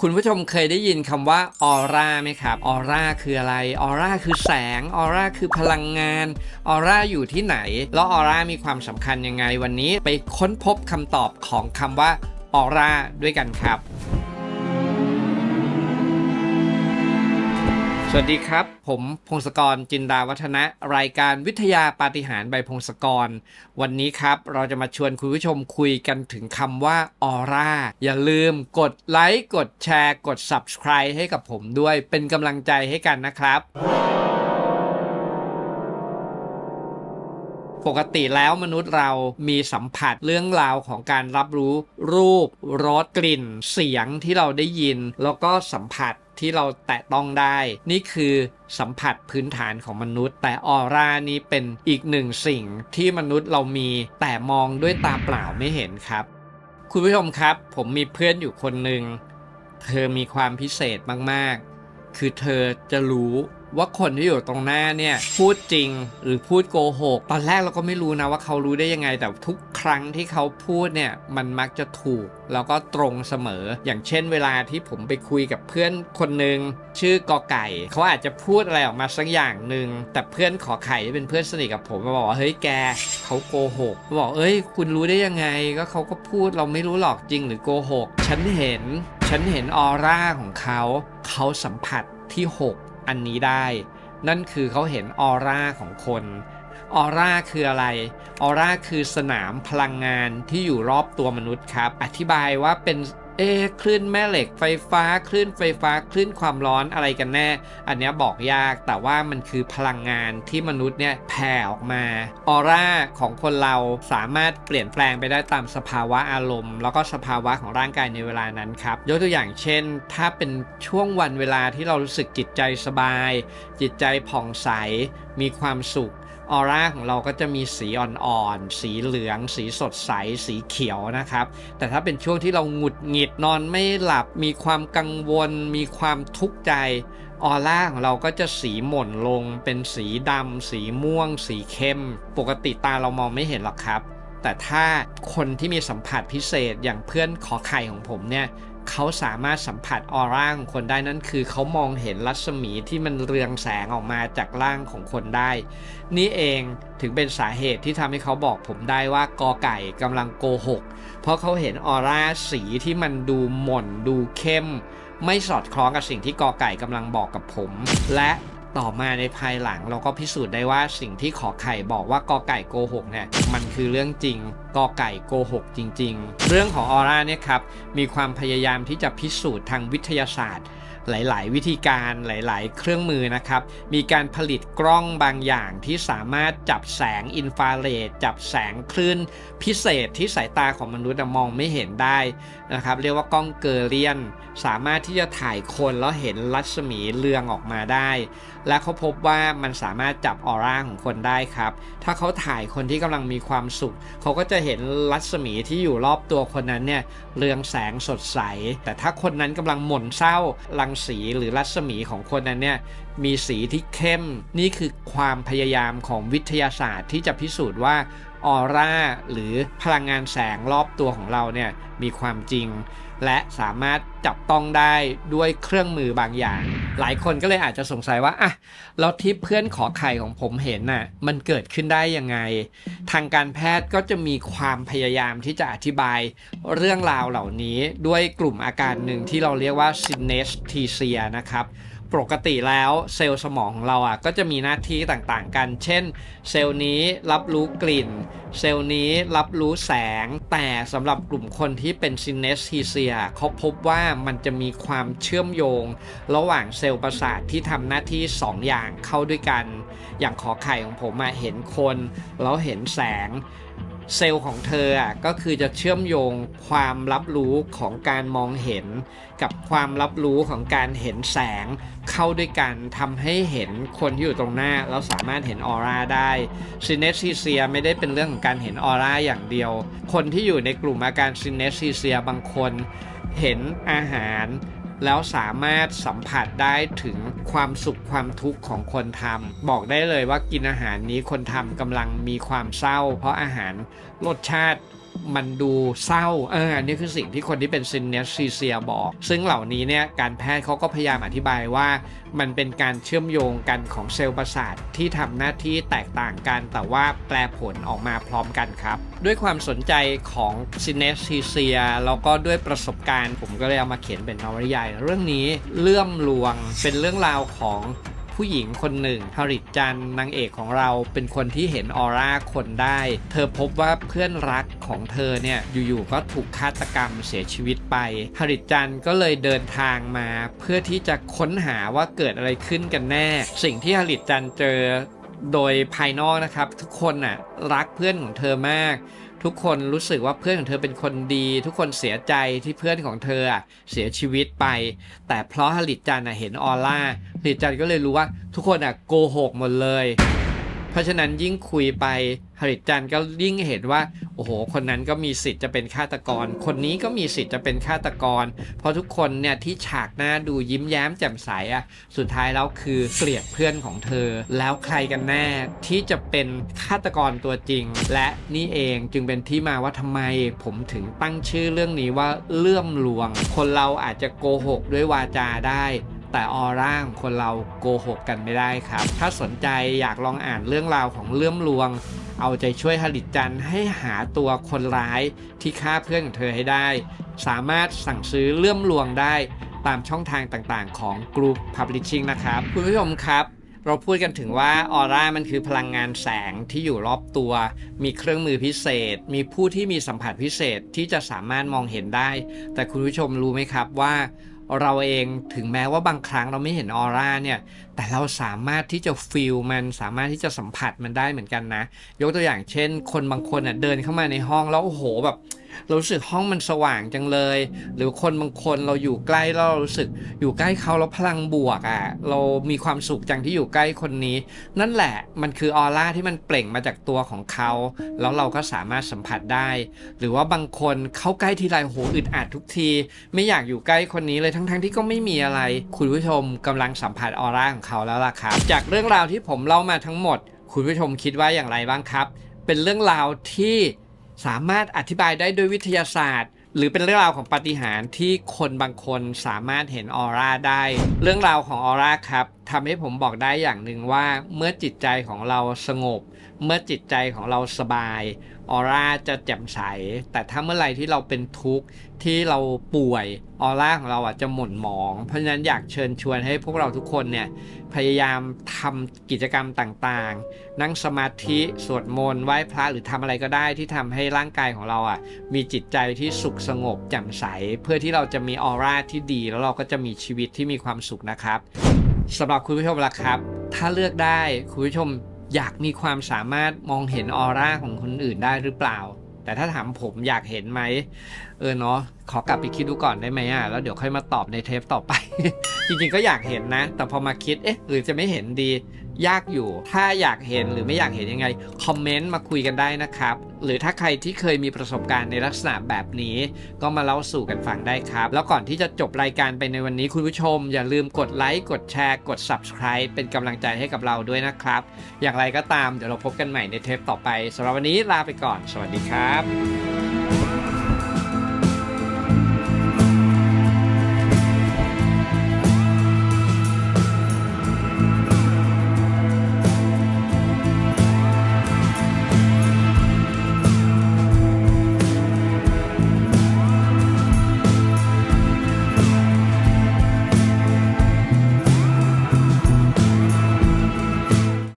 คุณผู้ชมเคยได้ยินคำว่าออร่าไหมครับออร่าคืออะไรออร่าคือแสงออร่าคือพลังงานออร่าอยู่ที่ไหน แล้วออร่ามีความสำคัญยังไงวันนี้ไปค้นพบคำตอบของคำว่าออร่าด้วยกันครับ วัสดีครับ ผมพงศกรจินดาวัฒนะ รายการวิทยาปาฏิหาริย์ใบพงศกร วันนี้ครับ เราจะมาชวนคุณผู้ชมคุยกันถึงคำว่าออร่าอย่าลืมกดไลค์กดแชร์ กด Subscribe ให้กับผมด้วยเป็นกำลังใจให้กันนะครับ ปกติแล้วมนุษย์เรามีสัมผัสเรื่องราวของการรับรู้รูปรสกลิ่น เสียงที่เราได้ยิน แล้วก็สัมผัสที่เราแตะต้องได้ นี่คือสัมผัสพื้นฐานของมนุษย์ แต่ออร่านี้เป็นอีกหนึ่งสิ่งที่มนุษย์เรามีแต่มองด้วยตาเปล่าไม่เห็นครับ คุณผู้ชมครับ ผมมีเพื่อนอยู่คนหนึ่งเธอมีความพิเศษมากๆ คือเธอจะรู้ ว่าคนที่อยู่ตรงหน้าเนี่ยพูดจริงหรือพูดโกหกตอนแรกเราก็ไม่รู้นะว่าเขารู้ได้ยังไง แต่ทุกครั้งที่เขาพูดเนี่ยมันมักจะถูก แล้วก็ตรงเสมอ อย่างเช่นเวลาที่ผมไปคุยกับเพื่อนคนหนึ่งชื่อกอไก่ เขาอาจจะพูดอะไรออกมาสักอย่างหนึ่งแต่เพื่อนขอไข่ที่เป็นเพื่อนสนิทกับผมมาบอกว่าเฮ้ยแกเขาโกหกบอกเอ้ย คุณรู้ได้ยังไงก็เขาก็พูดเราไม่รู้หรอกจริงหรือโกหกฉันเห็น ฉันเห็นออร่าของเขา เขาสัมผัสที่ 6 อันนี้ได้ นั่นคือเขาเห็นออร่าของคนออร่าคืออะไร ออร่าคือสนามพลังงานที่อยู่รอบตัวมนุษย์ครับ อธิบายว่าเป็น เอคลื่นแม่เหล็กไฟฟ้าคลื่นไฟฟ้าคลื่นความร้อนอะไรกันแน่ อันนี้บอกยากแต่ว่ามันคือพลังงานที่มนุษย์เนี่ยแผ่ออกมาออร่าของคนเราสามารถเปลี่ยนแปลงไปได้ตามสภาวะอารมณ์ แล้วก็สภาวะของร่างกายในเวลานั้นครับยกตัวอย่างเช่น ถ้าเป็นช่วงวันเวลาที่เรารู้สึกจิตใจสบาย จิตใจผ่องใสมีความสุข ออร่าของเราก็จะมีสีอ่อนๆ สีเหลือง สีสดใส สีเขียวนะครับ แต่ถ้าเป็นช่วงที่เราหงุดหงิดนอนไม่หลับ มีความกังวล มีความทุกข์ใจ ออร่าของเราก็จะสีหม่นลง เป็นสีดำ สีม่วง สีเข้ม ปกติตาเรามองไม่เห็นหรอกครับ แต่ถ้าคนที่มีสัมผัสพิเศษอย่างเพื่อนขอไข่ของผมเนี่ย เขาสามารถสัมผัสออร่าของคนได้นั่นคือเขามองเห็นรัศมีที่มันเรืองแสงออกมาจากร่างของคนได้ นี่เองถึงเป็นสาเหตุที่ทำให้เขาบอกผมได้ว่ากอไก่กำลังโกหก เพราะเขาเห็นออร่าสีที่มันดูหม่นดูเข้ม ไม่สอดคล้องกับสิ่งที่กอไก่กำลังบอกกับผม และ ต่อมาในภายหลังเราก็พิสูจน์ได้ว่าสิ่งที่ขอไข่บอกว่ากอไก่โกหกเนี่ยมันคือเรื่องจริงกอไก่โกหกจริง ๆ เรื่องของออร่าเนี่ยครับมีความพยายามที่จะพิสูจน์ทางวิทยาศาสตร์ หลาย ๆ วิธีการหลาย ๆ เครื่องมือนะครับ มีการผลิตกล้องบางอย่างที่สามารถจับแสงอินฟราเรดจับแสงคลื่นพิเศษที่สายตาของมนุษย์มองไม่เห็นได้นะครับ เรียกว่ากล้องเกอเรียน สามารถที่จะถ่ายคนแล้วเห็นรัศมีเรืองออกมาได้ และเขาพบว่ามันสามารถจับออร่าของคนได้ครับ ถ้าเขาถ่ายคนที่กำลังมีความสุข เขาก็จะเห็นรัศมีที่อยู่รอบตัวคนนั้นเนี่ยเรืองแสงสดใส แต่ถ้าคนนั้นกำลังหม่นเศร้ารังสีหรือรัศมีของคนนั้นเนี่ยมีสีที่เข้ม นี่คือความพยายามของวิทยาศาสตร์ที่จะพิสูจน์ว่าออร่าหรือพลังงานแสงรอบตัวของเราเนี่ยมีความจริง และสามารถจับต้องได้ด้วยเครื่องมือบางอย่าง หลายคนก็เลยอาจจะสงสัยว่าอะแล้วที่เพื่อนขอไข่ของผมเห็นน่ะมันเกิดขึ้นได้ยังไง ทางการแพทย์ก็จะมีความพยายามที่จะอธิบายเรื่องราวเหล่านี้ด้วยกลุ่มอาการหนึ่งที่เราเรียกว่า synesthesia นะครับ ปกติแล้วเซลล์สมองของเราอะก็จะมีหน้าที่ต่างๆกัน เช่น เซลล์นี้รับรู้กลิ่น เซลล์นี้รับรู้แสง แต่สำหรับกลุ่มคนที่เป็น synesthesia เขาพบว่ามันจะมีความเชื่อมโยง ระหว่างเซลล์ประสาทที่ทำหน้าที่ 2 อย่างเข้าด้วยกัน อย่างขอไข่ของผมเห็นคน แล้วเห็นแสง เซลล์ของเธออะก็คือจะเชื่อมโยงความรับรู้ของการมองเห็น กับความรับรู้ของการเห็นแสง เข้าด้วยกันทำให้เห็นคนที่อยู่ตรงหน้าแล้วสามารถเห็นออร่าได้ซินเนสซีเซียไม่ได้เป็นเรื่องของการเห็นออร่าอย่างเดียว คนที่อยู่ในกลุ่มอาการซินเนสซีเซียบางคน เห็นอาหาร แล้วสามารถสัมผัสได้ถึงความสุขความทุกข์ของคนทำบอกได้เลยว่ากินอาหารนี้คนทำกำลังมีความเศร้า เพราะอาหารรสชาติ มันดูเศร้าเอออันนี้คือสิ่งที่คนที่เป็นซินเนสซีเซียบอก ซึ่งเหล่านี้เนี่ยการแพทย์เขาก็พยายามอธิบายว่า มันเป็นการเชื่อมโยงกันของเซลล์ประสาทที่ทำหน้าที่แตกต่างกัน แต่ว่าแปลผลออกมาพร้อมกันครับ ด้วยความสนใจของซินเนสซีเซียแล้วก็ด้วยประสบการณ์ ผมก็เลยเอามาเขียนเป็นนวนิยายเรื่องนี้เลื่อมลวงเป็นเรื่องราวของ ผู้หญิงคนหนึ่งฮาริจันนางเอกของเราเป็นคนที่เห็นออร่าคนได้ เธอพบว่าเพื่อนรักของเธอเนี่ยอยู่ๆก็ถูกฆาตกรรมเสียชีวิตไปฮาริจันก็เลยเดินทางมา เพื่อที่จะค้นหาว่าเกิดอะไรขึ้นกันแน่ สิ่งที่ฮาริจันเจอโดยภายนอกนะครับ ทุกคนน่ะรักเพื่อนของเธอมาก ทุกคนรู้สึกว่าเพื่อนของเธอเป็นคนดี ทุกคนเสียใจที่เพื่อนของเธอเสียชีวิตไป แต่เพราะฮลิตจันเห็นออร่าฮลิตจันก็เลยรู้ว่าทุกคนโกหกหมดเลย ราะฉะนั้นยิ่งคุยไปฮริจันก็ยิ่งเห็นว่า โอ้โห คนนั้นก็มีสิทธิ์จะเป็นฆาตกร คนนี้ก็มีสิทธิ์จะเป็นฆาตกร เพราะทุกคนเนี่ยที่ฉากหน้าดูยิ้มแย้มแจ่มใสอะสุดท้ายแล้วคือเกลียดเพื่อนของเธอ แล้วใครกันแน่ที่จะเป็นฆาตกรตัวจริง และนี่เองจึงเป็นที่มาว่าทำไมผมถึงตั้งชื่อเรื่องนี้ว่าเลื่อมลวง คนเราอาจจะโกหกด้วยวาจาได้ แต่ออร่าของคนเราโกหกกันไม่ได้ครับ ถ้าสนใจอยากลองอ่านเรื่องราวของเลื่อมลวง เอาใจช่วยฮลิตจันให้หาตัวคนร้ายที่ฆ่าเพื่อนของเธอให้ได้ สามารถสั่งซื้อเลื่อมลวงได้ตามช่องทางต่างๆ ของ Group Publishing นะครับ คุณผู้ชมครับ เราพูดกันถึงว่าออร่ามันคือพลังงานแสงที่อยู่รอบตัว มีเครื่องมือพิเศษ มีผู้ที่มีสัมผัสพิเศษที่จะสามารถมองเห็นได้ แต่คุณผู้ชมรู้ไหมครับว่า เราเองถึงแม้ว่าบางครั้งเราไม่เห็นออร่าเนี่ยแต่เราสามารถที่จะฟีลมันสามารถที่จะสัมผัสมันได้เหมือนกันนะ ยกตัวอย่างเช่น คนบางคนอะเดินเข้ามาในห้องแล้วโอ้โหแบบ เรารู้สึกห้องมันสว่างจังเลย หรือคนบางคนเราอยู่ใกล้แล้วเรารู้สึกอยู่ใกล้เขาแล้วพลังบวกอะ เรามีความสุขจังที่อยู่ใกล้คนนี้ นั่นแหละมันคือออร่าที่มันเปล่งมาจากตัวของเขา แล้วเราก็สามารถสัมผัสได้ หรือว่าบางคนเข้าใกล้ทีไรโหอึดอัดทุกที ไม่อยากอยู่ใกล้คนนี้เลยทั้งๆที่ก็ไม่มีอะไร คุณผู้ชมกำลังสัมผัสออร่าของเขาแล้วล่ะครับ จากเรื่องราวที่ผมเล่ามาทั้งหมด คุณผู้ชมคิดว่าอย่างไรบ้างครับ เป็นเรื่องราวที่ สามารถอธิบายได้ด้วยวิทยาศาสตร์ หรือเป็นเรื่องราวของปาฏิหาริย์ที่คนบางคนสามารถเห็นออร่าได้ เรื่องราวของออร่าครับทำให้ผมบอกได้อย่างหนึ่งว่า เมื่อจิตใจของเราสงบ เมื่อจิตใจของเราสบาย ออร่าจะแจ่มใส แต่ถ้าเมื่อไหร่ที่เราเป็นทุกข์ที่เราป่วยออร่าของเราอะจะหม่นหมอง เพราะฉะนั้นอยากเชิญชวนให้พวกเราทุกคนเนี่ยพยายามทำกิจกรรมต่างๆ นั่งสมาธิสวดมนต์ไหว้พระหรือทำอะไรก็ได้ที่ทำให้ร่างกายของเราอะมีจิตใจที่สุขสงบแจ่มใส เพื่อที่เราจะมีออร่าที่ดี แล้วเราก็จะมีชีวิตที่มีความสุขนะครับสำหรับคุณผู้ชมละครับ ถ้าเลือกได้คุณผู้ชม อยากมีความสามารถมองเห็นออร่าของคนอื่นได้หรือเปล่า แต่ถ้าถามผมอยากเห็นไหม เออเนาะขอกลับไปคิดดูก่อนได้ไหมอะแล้วเดี๋ยวค่อยมาตอบในเทปต่อไป จริงๆก็อยากเห็นนะ แต่พอมาคิดเอ๊ะหรือจะไม่เห็นดี ยากอยู่ ถ้าอยากเห็นหรือไม่อยากเห็นยังไง คอมเมนต์มาคุยกันได้นะครับ หรือถ้าใครที่เคยมีประสบการณ์ในลักษณะแบบนี้ ก็มาเล่าสู่กันฟังได้ครับ แล้วก่อนที่จะจบรายการไปในวันนี้คุณผู้ชม อย่าลืมกดไลค์กดแชร์ กด subscribe เป็นกำลังใจให้กับเราด้วยนะครับ อย่างไรก็ตามเดี๋ยวเราพบกันใหม่ในเทปต่อไปสำหรับวันนี้ลาไปก่อน สวัสดีครับ